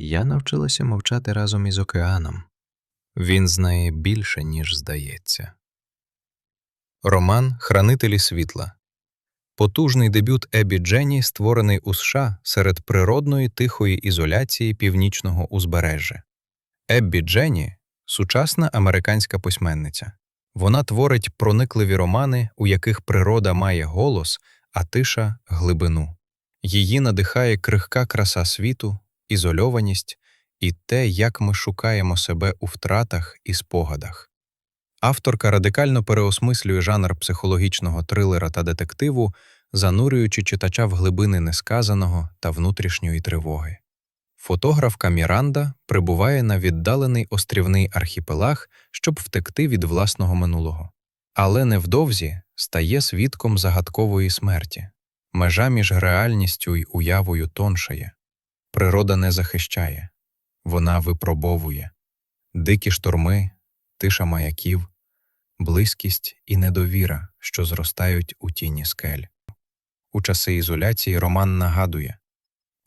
Я навчилася мовчати разом із океаном. Він знає більше, ніж здається. Роман Хранителі світла. Потужний дебют Ебі Дженні створений у США серед природної тихої ізоляції північного узбережжя. Еббі Дженні сучасна американська письменниця. Вона творить проникливі романи, у яких природа має голос, а тиша глибину. Її надихає крихка краса світу, ізольованість і те, як ми шукаємо себе у втратах і спогадах. Авторка радикально переосмислює жанр психологічного трилера та детективу, занурюючи читача в глибини несказаного та внутрішньої тривоги. Фотографка Міранда прибуває на віддалений острівний архіпелаг, щоб втекти від власного минулого. Але невдовзі стає свідком загадкової смерті. Межа між реальністю й уявою тоншає. Природа не захищає, вона випробовує. Дикі шторми, тиша маяків, близькість і недовіра, що зростають у тіні скель. У часи ізоляції Роман нагадує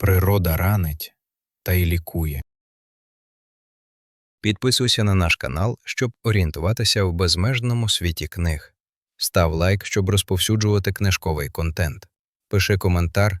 природа ранить та й лікує. Підписуйся на наш канал, щоб орієнтуватися в безмежному світі книг. Став лайк, щоб розповсюджувати книжковий контент. Пиши коментар,